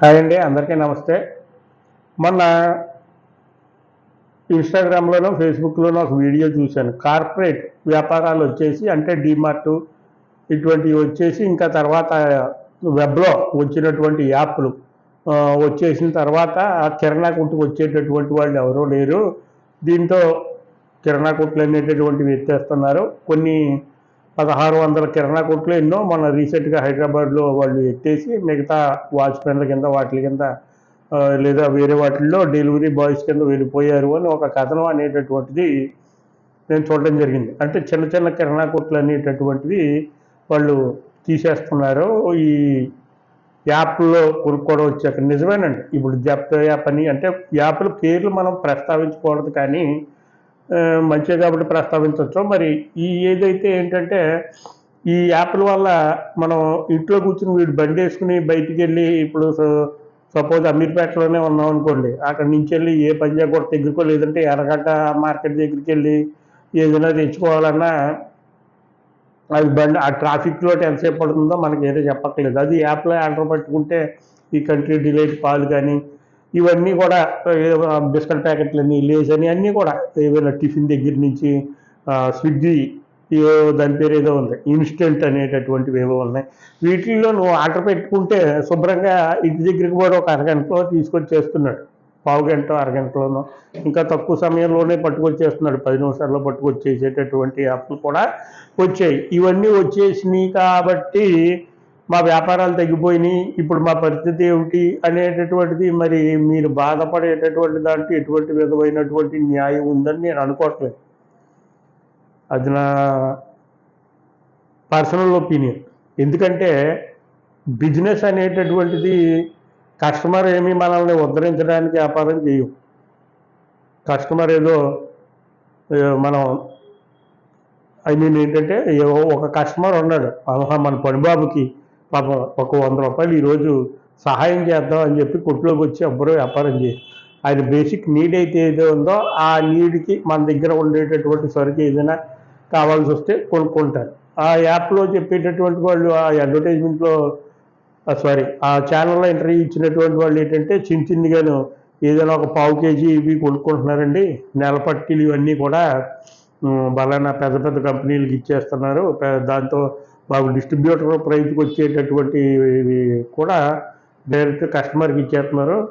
Hi అండి అందరికీ నమస్తే. మొన్న ఇన్స్టాగ్రామ్లోనో ఫేస్బుక్లోనో ఒక వీడియో చూశాను. కార్పొరేట్ వ్యాపారాలు వచ్చేసి అంటే డిమార్ట్ ఇటువంటివి వచ్చేసి ఇంకా తర్వాత వెబ్లో వచ్చినటువంటి యాప్లు వచ్చేసిన తర్వాత ఆ కిరాణా కొట్టుకు వచ్చేటటువంటి వాళ్ళు ఎవరూ లేరు. దీంతో కిరాణా కొట్లు అనేటటువంటివి ఎత్తేస్తున్నారు. కొన్ని పదహారు వందల కిరాణా కొట్లు ఎన్నో మన రీసెంట్గా హైదరాబాద్లో వాళ్ళు ఎత్తేసి మిగతా వాచ్మెన్ల కింద వాటి కింద లేదా వేరే వాటిల్లో డెలివరీ బాయ్స్ కింద వెళ్ళిపోయారు అని ఒక కథనం అనేటటువంటిది నేను చూడడం జరిగింది. అంటే చిన్న చిన్న కిరాణా కొట్లు అనేటటువంటివి వాళ్ళు తీసేస్తున్నారు. ఈ యాప్లో కొనుక్కోవడం వచ్చాక నిజమేనండి. ఇప్పుడు జప్తో యాప్ అని అంటే యాప్ల పేర్లు మనం ప్రస్తావించకూడదు కానీ మంచిదే మంచిగా కాబట్టి ప్రస్తావించవచ్చు మరి ఈ ఏదైతే ఏంటంటే ఈ యాప్ల వల్ల మనం ఇంట్లో కూర్చుని వీడు బండి వేసుకుని బయటికి వెళ్ళి ఇప్పుడు సపోజ్ అమీర్పేటలోనే ఉన్నాం అనుకోండి అక్కడి నుంచి వెళ్ళి ఏ పంజాగుట్ట దగ్గరకో లేదంటే ఎర్రగడ్డ మార్కెట్ దగ్గరికి వెళ్ళి ఏదైనా తెచ్చుకోవాలన్నా అది బండి ఆ ట్రాఫిక్లో ఎంతసేపు పడుతుందో మనకి ఏదో చెప్పక్కర్లేదు. అది యాప్లో ఆర్డర్ పెట్టుకుంటే ఈ కంట్రీ డిలైట్ పాలు కానీ ఇవన్నీ కూడా బిస్కెట్ ప్యాకెట్లని లేస్ అని అన్నీ కూడా ఏవైనా టిఫిన్ దగ్గర నుంచి స్విగ్గీ ఏదో దాని పేరు ఏదో ఉంది ఇన్స్టెంట్ అనేటటువంటివి ఏవో ఉన్నాయి. వీటిల్లో నువ్వు ఆర్డర్ పెట్టుకుంటే శుభ్రంగా ఇంటి దగ్గరికి కూడా ఒక అరగంటలో తీసుకొచ్చి చేస్తున్నాడు పావు గంట అరగంటలోనో ఇంకా తక్కువ సమయంలోనే పట్టుకొచ్చేస్తున్నాడు. పది నిమిషాల్లో పట్టుకొచ్చేసేటటువంటి యాప్లు కూడా వచ్చాయి. ఇవన్నీ వచ్చేసినాయి కాబట్టి మా వ్యాపారాలు తగ్గిపోయినాయి. ఇప్పుడు మా పరిస్థితి ఏమిటి అనేటటువంటిది మరి మీరు బాధపడేటటువంటి దాంట్లో ఎటువంటి విధమైనటువంటి న్యాయం ఉందని నేను అనుకోవట్లేదు. అది నా పర్సనల్ ఒపీనియన్. ఎందుకంటే బిజినెస్ అనేటటువంటిది కస్టమర్ ఏమి మనల్ని ఉద్ధరించడానికి వ్యాపారం చేయం కస్టమర్ ఏదో మనం ఐ మీన్ ఏంటంటే ఒక కస్టమర్ ఉన్నాడు. మన పనిబాబుకి పాపం ఒక వంద రూపాయలు ఈరోజు సహాయం చేద్దాం అని చెప్పి కొట్టులోకి వచ్చి ఎవ్వరూ వ్యాపారం చేసి ఆయన బేసిక్ నీడ్ అయితే ఏదో ఉందో ఆ నీడ్కి మన దగ్గర ఉండేటటువంటి సరుకు ఏదైనా కావాల్సి వస్తే కొనుక్కుంటారు. ఆ యాప్లో చెప్పేటటువంటి వాళ్ళు ఆ అడ్వర్టైజ్మెంట్లో సారీ ఆ ఛానల్లో ఇంటర్వ్యూ ఇచ్చినటువంటి వాళ్ళు ఏంటంటే చిన్న చిన్నగాను ఏదైనా ఒక పావు కేజీ ఇవి కొనుక్కుంటున్నారండి. నెలపట్టిలు ఇవన్నీ కూడా బలానా పెద్ద పెద్ద కంపెనీలకు ఇచ్చేస్తున్నారు. దాంతో మాకు డిస్ట్రిబ్యూటర్ ప్రైజ్కి వచ్చేటటువంటి కూడా డైరెక్ట్ కస్టమర్కి ఇచ్చేస్తున్నారు.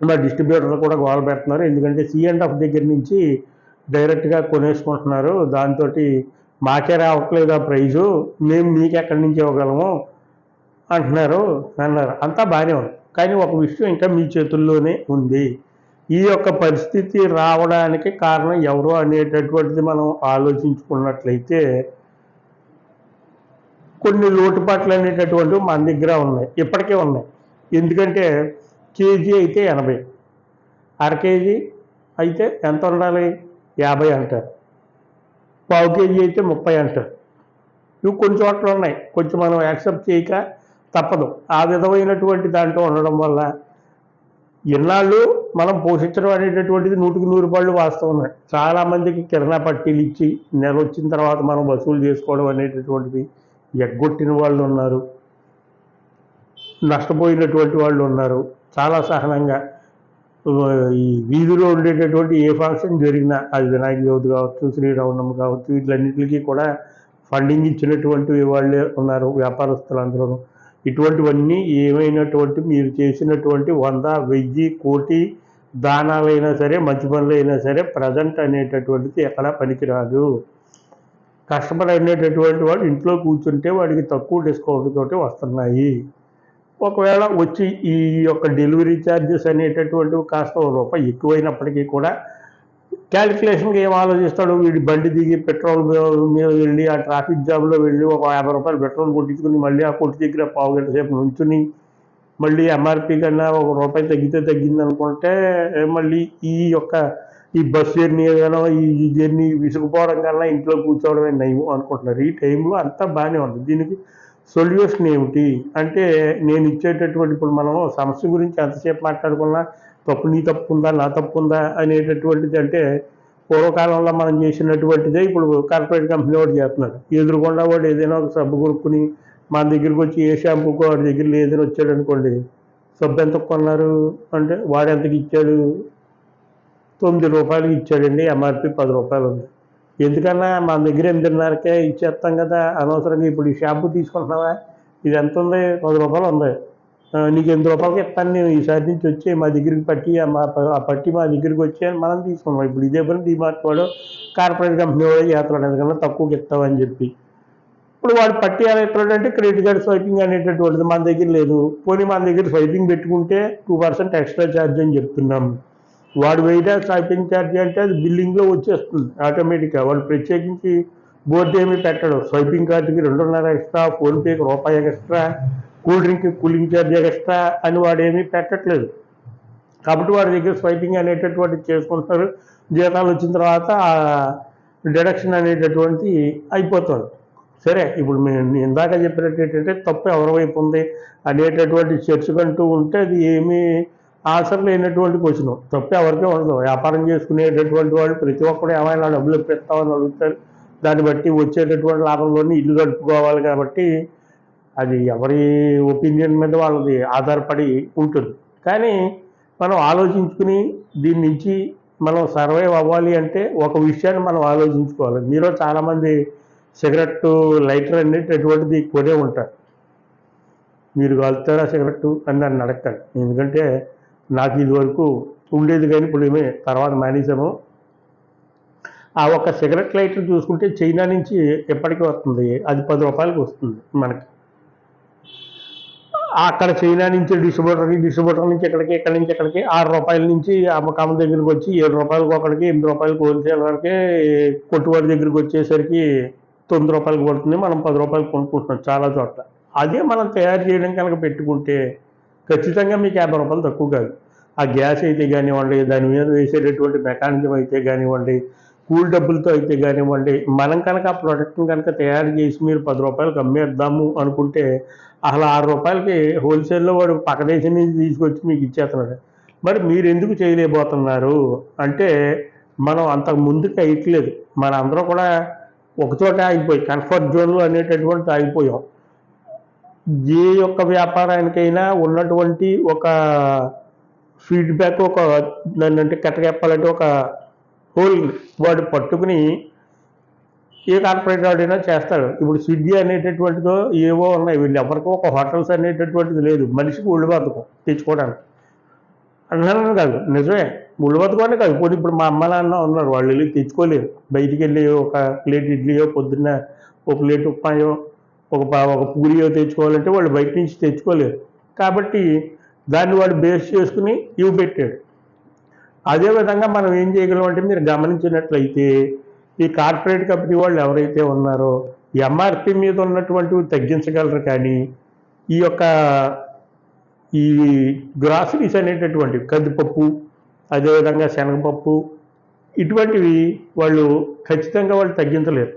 మా డిస్ట్రిబ్యూటర్లు కూడా గోల పెడుతున్నారు. ఎందుకంటే సి అండ్ ఆఫ్ దగ్గర నుంచి డైరెక్ట్గా కొనేసుకుంటున్నారు. దాంతో మాకే రావట్లేదు ఆ ప్రైజు. మేము మీకు ఎక్కడి నుంచి ఇవ్వగలము అంటున్నారు. అన్నారు. అంతా బాగానే ఉంది. కానీ ఒక విషయం ఇంకా మీ చేతుల్లోనే ఉంది. ఈ యొక్క పరిస్థితి రావడానికి కారణం ఎవరు అనేటటువంటిది మనం ఆలోచించుకున్నట్లయితే కొన్ని లోటుపాట్లు అనేటటువంటివి మన దగ్గర ఉన్నాయి ఇప్పటికే ఉన్నాయి. ఎందుకంటే కేజీ అయితే ఎనభై అర కేజీ అయితే ఎంత ఉండాలి? యాభై అంటారు. పావు కేజీ అయితే ముప్పై అంటారు. ఇవి కొన్ని చోట్ల ఉన్నాయి కొంచెం మనం యాక్సెప్ట్ చేయక తప్పదు. ఆ విధమైనటువంటి దాంట్లో ఉండడం వల్ల ఇన్నాళ్ళు మనం పోషించడం అనేటటువంటిది నూటికి నూరు రూపాయలు వాస్తవం చాలామందికి కిరణా పట్టీలు ఇచ్చి నెల వచ్చిన తర్వాత మనం వసూలు చేసుకోవడం అనేటటువంటిది ఎగ్గొట్టిన వాళ్ళు ఉన్నారు. నష్టపోయినటువంటి వాళ్ళు ఉన్నారు. చాలా సహనంగా ఈ వీధిలో ఉండేటటువంటి ఏ ఫంక్షన్ జరిగినా అది వినాయక చవితి కావచ్చు శ్రీరామనవమి కావచ్చు వీటిలన్నింటికి కూడా ఫండింగ్ ఇచ్చినటువంటి వాళ్ళే ఉన్నారు వ్యాపారస్తులందరూ ఇటువంటివన్నీ ఏమైనటువంటి మీరు చేసినటువంటి వంద వెయ్యి కోటి దానాలైనా సరే మంచి పనులు అయినా సరే ప్రజెంట్ అనేటటువంటిది ఎక్కడా పనికిరాదు. కస్టమర్ అనేటటువంటి వాడు ఇంట్లో కూర్చుంటే వాడికి తక్కువ డిస్కౌంట్ తోటి వస్తున్నాయి. ఒకవేళ వచ్చి ఈ యొక్క డెలివరీ ఛార్జెస్ అనేటటువంటివి కాస్త రూపాయి ఎక్కువైనప్పటికీ కూడా క్యాలిక్యులేషన్కి ఏం ఆలోచిస్తాడు? వీడి బండి దిగి పెట్రోల్ మీద వెళ్ళి ఆ ట్రాఫిక్ జామ్లో వెళ్ళి ఒక యాభై రూపాయలు పెట్రోల్ కొట్టించుకుని మళ్ళీ ఆ కొట్టు దగ్గర పావు గంట సేపు నుంచుని మళ్ళీ ఎంఆర్పి కన్నా ఒక రూపాయి తగ్గితే తగ్గింది అనుకుంటే మళ్ళీ ఈ యొక్క ఈ బస్ జర్నీ ఏదైనా ఈ జర్నీ విసుగుపోవడం కన్నా ఇంట్లో కూర్చోవడమే నయం అనుకుంటున్నారు. ఈ టైంలో అంతా బాగానే ఉంది. దీనికి సొల్యూషన్ ఏమిటి? అంటే నేను ఇచ్చేటటువంటి ఇప్పుడు మనం సమస్య గురించి ఎంతసేపు మాట్లాడుకున్నా తప్పు నీ తప్పు ఉందా నా తప్పు ఉందా అనేటటువంటిది అంటే పూర్వకాలంలో మనం చేసినటువంటిదే ఇప్పుడు కార్పొరేట్ కంపెనీ వాడు చేస్తున్నాడు. ఎదురుకుండా వాడు ఏదైనా ఒక సబ్బు కొనుక్కుని మన దగ్గరికి వచ్చి ఏ షాంపూకో వాడి దగ్గర లేదని వచ్చాడు అనుకోండి సబ్బు ఎంత కొన్నారు? అంటే వాడు ఎంతకి ఇచ్చాడు? తొమ్మిది రూపాయలకి ఇచ్చాడండి ఎంఆర్పి పది రూపాయలు ఉంది. ఎందుకన్నా మన దగ్గర ఎనిమిదిన్నరకే ఇచ్చేస్తాం కదా అనవసరంగా ఇప్పుడు ఈ షాంపూ తీసుకుంటున్నావా? ఇది ఎంత ఉంది? పది రూపాయలు ఉంది. నీకు ఎనిమిది రూపాయలకి ఇస్తాను నేను ఈసారి నుంచి వచ్చి మా దగ్గరికి పట్టి ఆ మా ఆ పట్టి మా దగ్గరికి వచ్చి అని మనం తీసుకున్నాం ఇప్పుడు ఇదే పని డిమార్ట్ వాడు కార్పొరేట్ కంపెనీ వాడు చేస్తున్నాడు ఎందుకన్నా తక్కువకి ఇస్తామని చెప్పి. ఇప్పుడు వాడు పట్టి ఎలా క్రెడిట్ కార్డ్ స్వైపింగ్ అనేటటువంటిది మన దగ్గర లేదు. పోనీ మన దగ్గర స్వైపింగ్ పెట్టుకుంటే టూ పర్సెంట్ ఎక్స్ట్రా ఛార్జ్ అని చెప్తున్నాం. వాడు వెయిట్ స్వైపింగ్ ఛార్జ్ అంటే అది బిల్లింగ్లో వచ్చేస్తుంది ఆటోమేటిక్గా. వాడు ప్రత్యేకించి బోర్డు ఏమీ పెట్టడు. స్వైపింగ్ కార్డుకి రెండున్నర ఎక్స్ట్రా ఫోన్పేకి రూపాయి extra cool drink cooling charge extra అని వాడు ఏమీ పెట్టట్లేదు. కాబట్టి వాడి దగ్గర స్వైపింగ్ అనేటటువంటిది చేసుకుంటారు జీతాలు వచ్చిన తర్వాత డిడక్షన్ అనేటటువంటి అయిపోతుంది. సరే ఇప్పుడు మేము ఇందాక చెప్పినట్టు ఏంటంటే తప్పు ఎవరివైపు ఉంది? అనేటటువంటి చర్చకంటూ ఉంటే అది ఏమీ ఆన్సర్ లేనటువంటి క్వశ్చన్. తప్పు ఎవరికే ఉండదు. వ్యాపారం చేసుకునేటటువంటి వాళ్ళు ప్రతి ఒక్కరు ఏమైనా డబ్బులు పెడతామని అడుగుతారు. దాన్ని బట్టి వచ్చేటటువంటి లాభంలోని ఇల్లు గడుపుకోవాలి కాబట్టి అది ఎవరి ఒపీనియన్ మీద వాళ్ళది ఆధారపడి ఉంటుంది. కానీ మనం ఆలోచించుకుని దీని నుంచి మనం సర్వైవ్ అవ్వాలి అంటే ఒక విషయాన్ని మనం ఆలోచించుకోవాలి. మీలో చాలామంది సిగరెట్ లైటర్ అనేటటువంటిది కొనే ఉంటారు మీరు కాలుతారా సిగరెట్ అని నన్ను అడగండి ఎందుకంటే నాకు ఇది వరకు ఉండేది కానీ ఇప్పుడు ఏమే తర్వాత మానేసాము ఆ ఒక్క సిగరెట్ లైటర్ చూసుకుంటే చైనా నుంచి ఎప్పటికీ వస్తుంది? అది పది రూపాయలకి వస్తుంది మనకి. అక్కడ చైనా నుంచి డిస్ట్రిబ్యూటర్కి డిస్ట్రిబ్యూటర్ నుంచి ఎక్కడికి ఎక్కడి నుంచి ఎక్కడికి ఆరు రూపాయల నుంచి అమ్మకం దగ్గరికి వచ్చి ఏడు రూపాయలకు ఒకడికి ఎనిమిది రూపాయలకు హోల్సేలర్కి కొట్టువాడి దగ్గరికి వచ్చేసరికి తొమ్మిది రూపాయలకు పడుతుంది మనం పది రూపాయలు కొనుక్కుంటున్నాం చాలా చోట్ల. అదే మనం తయారు చేయడం కనుక పెట్టుకుంటే ఖచ్చితంగా మీకు యాభై రూపాయలు తక్కువ కాదు. ఆ గ్యాస్ అయితే కానివ్వండి దాని మీద వేసేటటువంటి మెకానిజం అయితే కానివ్వండి కూల్ డబ్బులతో అయితే కానివ్వండి మనం కనుక ఆ ప్రోడక్ట్ని కనుక తయారు చేసి మీరు పది రూపాయలకు అమ్మేద్దాము అనుకుంటే అసలు ఆరు రూపాయలకి హోల్సేల్లో వాడు పక్క దేశం నుంచి తీసుకొచ్చి మీకు ఇచ్చేస్తున్నాడు. మరి మీరు ఎందుకు చేయలేకపోతున్నారు? అంటే మనం అంతకు ముందుకు అయ్యట్లేదు మన అందరం కూడా ఒకచోట ఆగిపోయి కంఫర్ట్ జోన్లో అనేటటువంటి ఆగిపోయాం. ఏ యొక్క వ్యాపారానికైనా ఉన్నటువంటి ఒక ఫీడ్బ్యాక్ ఒక దాన్ని అంటే కట్టగెప్పాలంటే ఒక హోల్ వాడు పట్టుకుని ఏ కార్పొరేట్ వాడైనా చేస్తాడు. ఇప్పుడు స్విగ్గీ అనేటటువంటిదో ఏవో ఉన్నాయి. వీళ్ళు ఎవరికో ఒక హోటల్స్ అనేటటువంటిది లేదు. మనిషికి ఒళ్ళు బతకం తెచ్చుకోవడానికి. అన్నాను కాదు. నిజమే. ముళ్ళబతుకోండి కాదు. ఇప్పుడు ఇప్పుడు మా అమ్మ నాన్న ఉన్నారు. వాళ్ళు వెళ్ళి తెచ్చుకోలేరు. బయటికి వెళ్ళి ఒక ప్లేట్ ఇడ్లీయో పొద్దున్న ఒక ప్లేట్ ఉప్మాయో ఒక ఒక పూరియో తెచ్చుకోవాలంటే వాళ్ళు బయట నుంచి తెచ్చుకోలేరు. కాబట్టి దాన్ని వాడు బేస్ చేసుకుని ఇవి పెట్టాడు. అదేవిధంగా మనం ఏం చేయగలం అంటే మీరు గమనించినట్లయితే ఈ కార్పొరేట్ కంపెనీ వాళ్ళు ఎవరైతే ఉన్నారో ఎంఆర్పి మీద ఉన్నటువంటివి తగ్గించగలరు కానీ ఈ యొక్క ఈ గ్రాసరీస్ అనేటటువంటి కందిపప్పు అదేవిధంగా శనగపప్పు ఇటువంటివి వాళ్ళు ఖచ్చితంగా వాళ్ళు తగ్గించలేరు.